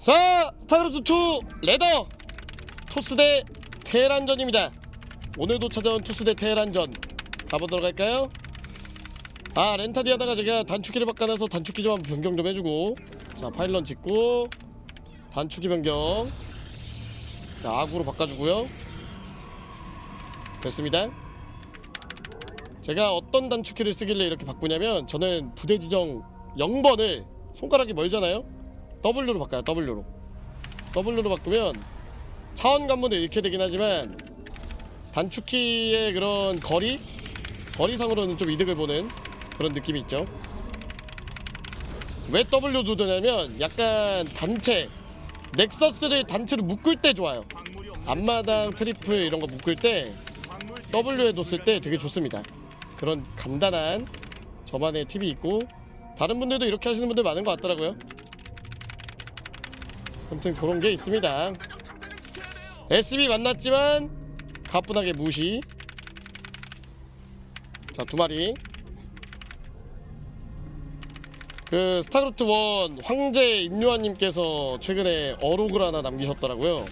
자, 스타크래프트 2 레더! 토스 대 테란전입니다. 오늘도 찾아온 토스 대 테란전. 가보도록 할까요? 아 렌타디 하다가 제가 단축키를 바꿔놔서 단축키 좀 한번 변경 좀 해주고. 자 파일런 짓고. 단축키 변경. 자 악으로 바꿔주고요. 됐습니다. 제가 어떤 단축키를 쓰길래 이렇게 바꾸냐면 저는 부대 지정 0번을 손가락이 멀잖아요 W로 바꿔요 W로. W로 바꾸면 차원 관문을 잃게 되긴 하지만 단축키의 그런 거리 거리상으로는 좀 이득을 보는 그런 느낌이 있죠. 왜 W 누르냐면 약간 단체 넥서스를 단체로 묶을 때 좋아요. 앞마당 트리플 이런 거 묶을 때 W에 뒀을 때 되게 좋습니다. 그런 간단한 저만의 팁이 있고 다른 분들도 이렇게 하시는 분들 많은 것 같더라고요 아무튼 그런 게 있습니다. SB 만났지만 가뿐하게 무시. 자 두 마리. 그 스타크래프트 1 황제 임요한님께서 최근에 어록을 하나 남기셨더라고요.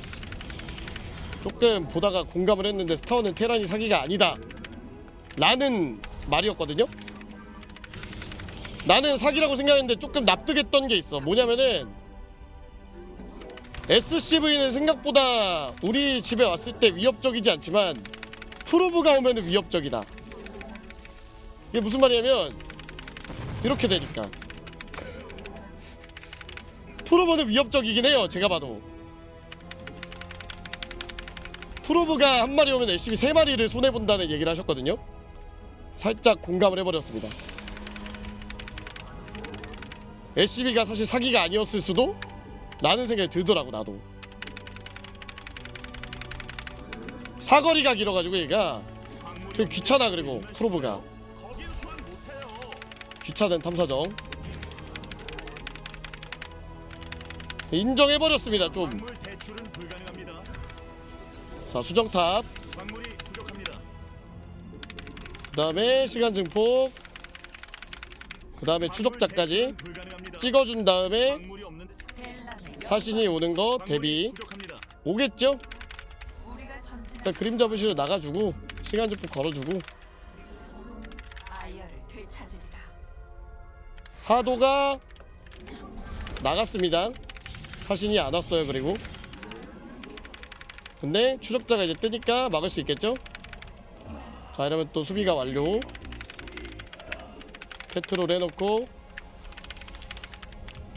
조금 보다가 공감을 했는데 스타원은 테란이 사기가 아니다. 라는 말이었거든요. 나는 사기라고 생각했는데 조금 납득했던 게 있어. 뭐냐면은 SCV는 생각보다 우리 집에 왔을 때 위협적이지 않지만 프로브가 오면 위협적이다. 이게 무슨 말이냐면 이렇게 되니까. 프로브는 위협적이긴 해요 제가 봐도. 프로브가 한 마리 오면 SCV 세 마리를 손해본다는 얘기를 하셨거든요. 살짝 공감을 해버렸습니다. SCV가 사실 사기가 아니었을 수도 라는 생각이 들더라고 나도 사거리가 길어가지고 얘가 되게 귀찮아 그리고 프로브가 귀찮은 탐사정 인정해버렸습니다 좀. 자 수정탑. 그 다음에 시간 증폭 그 다음에 추적자까지. 찍어준 다음에 사신이 오는 거 대비. 오겠죠? 일단 그림 잡으시러 나가주고 시간 증폭 걸어주고. 사도가 나갔습니다. 사신이 안 왔어요. 그리고 근데 추적자가 이제 뜨니까 막을 수 있겠죠? 자 이러면 또 수비가 완료. 캐트롤 해놓고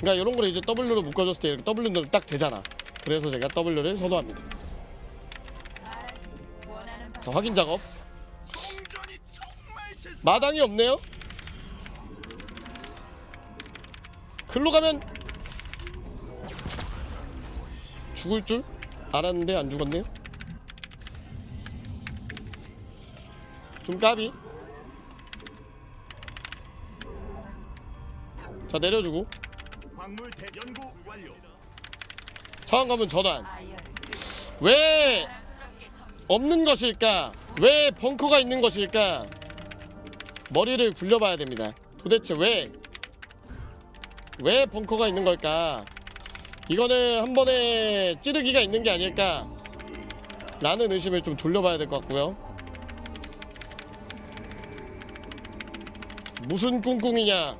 그러니까 이런 거를 이제 W로 묶어줬을 때 이렇게 W 누르면 딱 되잖아. 그래서 제가 W를 선호합니다. 자 확인 작업. 마당이 없네요. 글로 가면 죽을 줄 알았는데 안 죽었네요. 좀 까비. 자 내려주고 광물 대 연구 완료. 상황 가면. 아이어를 왜 없는 것일까? 왜 벙커가 있는 것일까? 머리를 굴려봐야 됩니다. 도대체 왜? 왜 벙커가 있는 걸까? 이거는 한 번에 찌르기가 있는 게 아닐까? 라는 의심을 좀 돌려봐야 될 것 같고요. 무슨 꿍꿍이냐?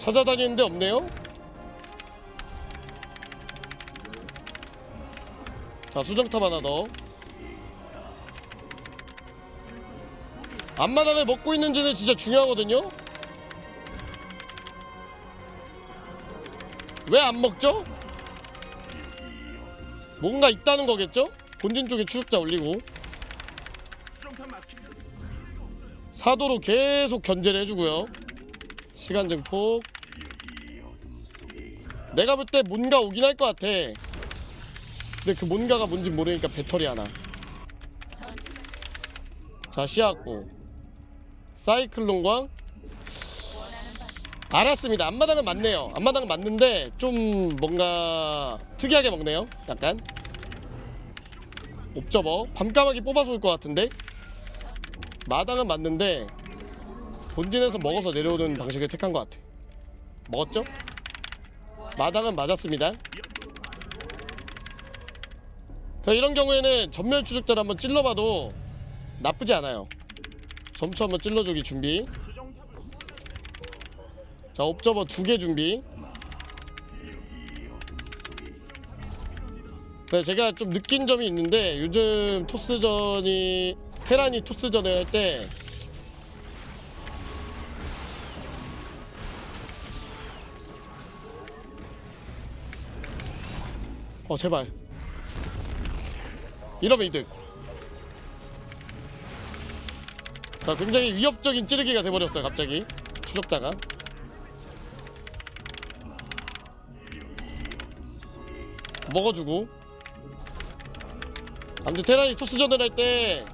찾아다니는데 없네요? 자 수정탑 하나 더 앞마당을 먹고 있는지는 진짜 중요하거든요? 왜 안 먹죠? 뭔가 있다는 거겠죠? 본진 쪽에 추적자 올리고. 사도로 계속 견제를 해주고요. 시간 증폭. 내가 볼 때 뭔가 오긴 할 것 같아. 근데 그 뭔가가 뭔지 모르니까 배터리 하나. 자 시작고 사이클론광. 알았습니다. 앞마당은 맞네요. 앞마당은 맞는데 좀 뭔가 특이하게 먹네요. 약간. 옵저버 밤까마귀 뽑아서 올 것 같은데 마당은 맞는데 본진에서 먹어서 내려오는 방식을 택한 것 같아 먹었죠? 마당은 맞았습니다. 자, 이런 경우에는 전멸 추적자를 한번 찔러봐도 나쁘지 않아요. 점수 한번 찔러주기 준비. 자, 옵저버 두 개 준비. 네, 제가 좀 느낀 점이 있는데 요즘 토스전이 테란이 토스전을 할때 어, 제발. 이러면 이득. 자, 굉장히 위협적인 찌르기가 돼버렸어요, 갑자기. 추적자가. 먹어주고 아무튼 테란이 토스전을 할 때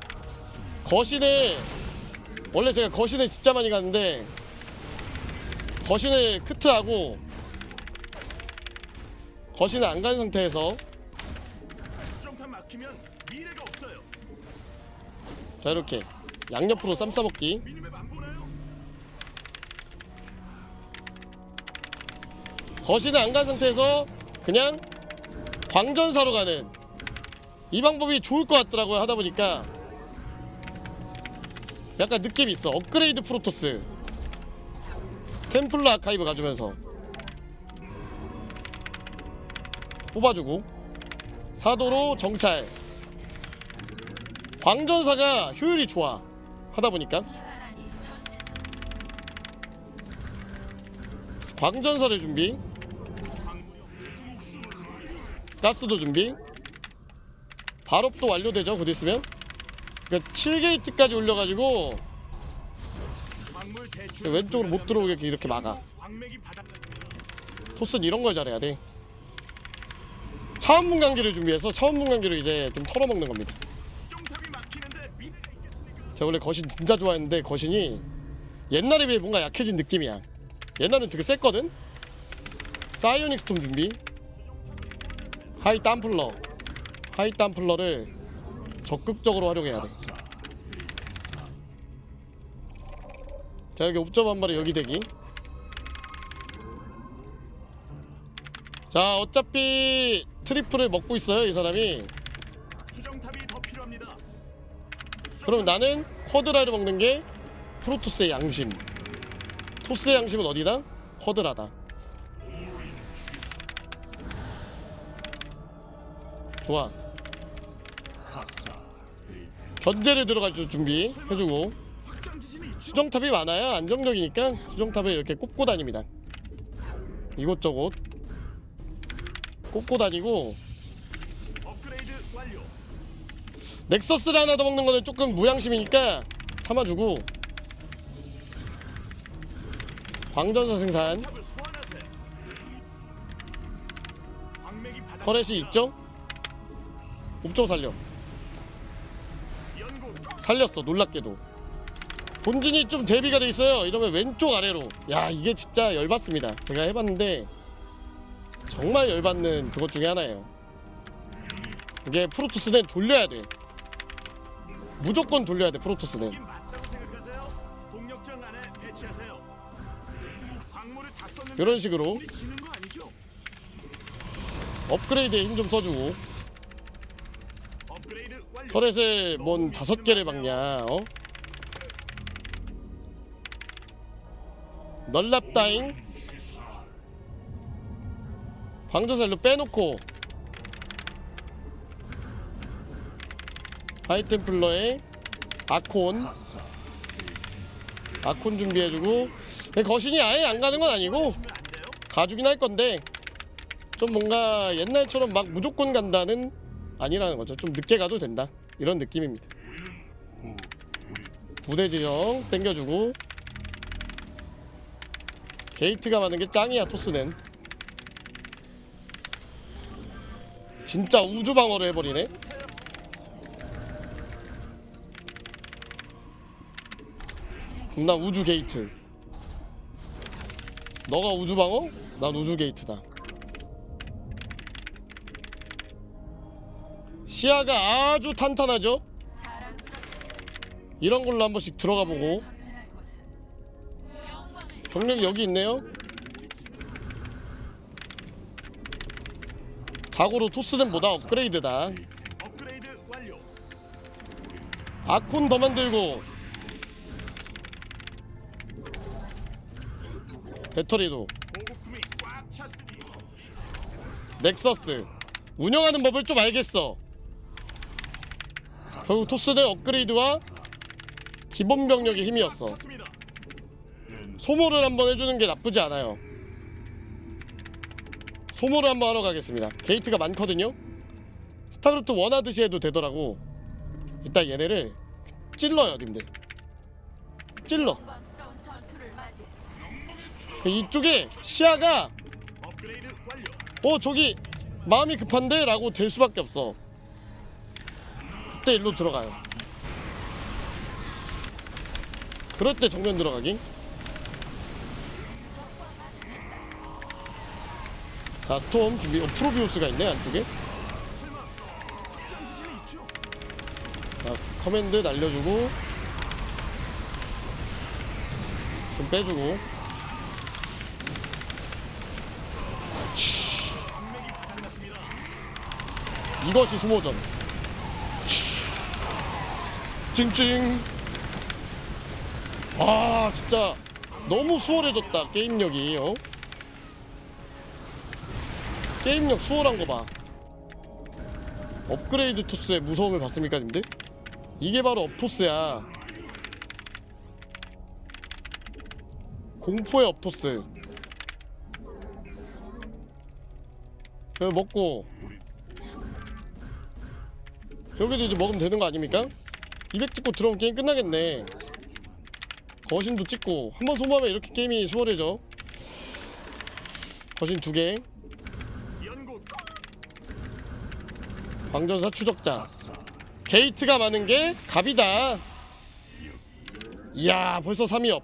거신을 원래 제가 거신을 진짜 많이 갔는데 거신을 크트하고 거신을 안 간 상태에서. 자 이렇게 양옆으로 쌈 싸먹기? 거신을 안 간 상태에서 그냥 광전사로 가는 이 방법이 좋을 것 같더라고요 하다 보니까. 약간 느낌이 있어. 업그레이드 프로토스. 템플러 아카이브 가주면서 뽑아주고 사도로 정찰. 광전사가 효율이 좋아 하다 보니까 광전사를 준비 가스도 준비 발업도 완료되죠 곧 있으면. 그러니까 7게이트까지 올려가지고 왼쪽으로 못 들어오게 이렇게 막아. 토스는 이런 걸 잘해야 돼 차원문 관계를 준비해서 차원문 관계를 이제 좀 털어먹는 겁니다? 제가 원래 거신 진짜 좋아했는데 거신이 옛날에 비해 뭔가 약해진 느낌이야 옛날엔 되게 셌거든 사이오닉 스톰 준비 하이 땀플러 하이 땀플러를 적극적으로 활용해야 돼. 자 여기 옵점 한 마리 여기 대기. 자 어차피 트리플을 먹고 있어요 이 사람이. 수정탑이 더 필요합니다. 그럼 나는 쿼드라를 먹는 게 프로토스의 양심. 토스의 양심은 어디다? 쿼드라다. 좋아. 견제를 들어갈 줄 준비 해주고 확장 지심이 있죠. 수정탑이 많아야 안정적이니까 수정탑을 이렇게 꼽고 다닙니다. 이곳저곳 꼽고 다니고. 넥서스를 하나 더 먹는 거는 조금 무양심이니까 참아주고 광전사 생산. 터렛이 있죠? 옵점 살려 살렸어 놀랍게도 본진이 좀 대비가 돼 있어요 이러면 왼쪽 아래로 야 이게 진짜 열받습니다 제가 해봤는데 정말 열받는 그것 중에 하나예요. 이게 프로토스는 돌려야 돼. 무조건 돌려야 돼 프로토스는. 이런 식으로? 업그레이드에 힘 좀 써주고. 터렛을 뭔 다섯 개를 박냐 어? 널랍다잉 광저살로 빼놓고 하이템플러의 아콘 아콘 준비해주고 거신이 아예 안 가는 건 아니고? 가주긴 할 건데 좀 뭔가 옛날처럼 막 무조건 간다는 아니라는 거죠. 좀 늦게 가도 된다. 이런 느낌입니다. 부대 지형 땡겨주고 게이트가 많은 게 짱이야 토스는. 진짜 우주 방어를 해버리네. 나 우주 게이트. 너가 우주 방어? 난 우주 게이트다. 시야가 아주 탄탄하죠? 이런 걸로 한 번씩 들어가 보고 병력이 여기 있네요. 자고로 토스den보다 업그레이드다. 업그레이드 완료. 아콘 더 만들고 배터리도 넥서스 운영하는 법을 좀 알겠어. 결국 토스는 업그레이드와 기본 병력의 힘이었어. 소모를 한번 해주는 게 나쁘지 않아요 소모를 한번 하러 가겠습니다 게이트가 많거든요 스타크래프트 원하듯이 해도 되더라고 이따 얘네를 찔러요 님들 찔러. 그 이쪽에 시야가. 어 저기 마음이 급한데? 라고 될 수밖에 없어 그때 일로 들어가요 그럴 때 정면 들어가기 자 스톰 준비. 어 프로비우스가 있네 안쪽에. 자 커맨드 날려주고. 좀 빼주고. 이것이 소모전. 찡찡. 아 진짜 너무 수월해졌다 게임력이. 어? 게임력 수월한 거 봐. 업그레이드 토스의 무서움을 봤습니까 님들? 이게 바로 업토스야. 공포의 업토스. 그거 먹고. 여기도 이제 먹으면 되는 거 아닙니까? 200 찍고 들어오면 게임 끝나겠네. 거신도 찍고. 한 번 소모하면 이렇게 게임이 수월해져. 거신 두개 연구 광전사 추적자 게이트가 많은 게 갑이다 이야 벌써 3위업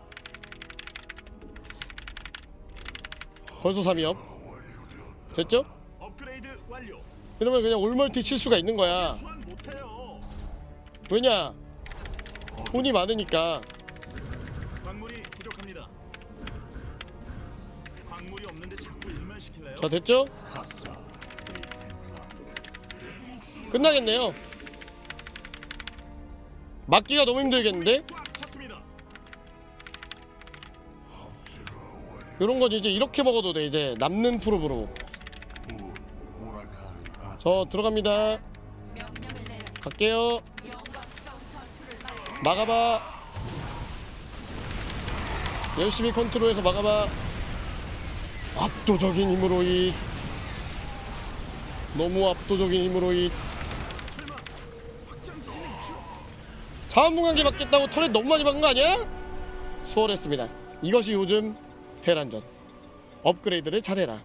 벌써 3위업 됐죠? 이러면 그냥 올멀티 칠 수가 있는 거야. 왜냐 돈이 많으니까? 자 됐죠? 끝나겠네요. 막기가 너무 힘들겠는데? 이런 건 이제 이렇게 먹어도 돼 이제. 남는 프로브로. 저 들어갑니다. 갈게요. 막아봐. 열심히 컨트롤해서 막아봐. 압도적인 힘으로 이. 너무 압도적인 힘으로 이 확장지는 있죠. 자원분광기 받겠다고 털에 너무 많이 박은 거 아니야? 수월했습니다. 이것이 요즘 테란전. 업그레이드를 잘해라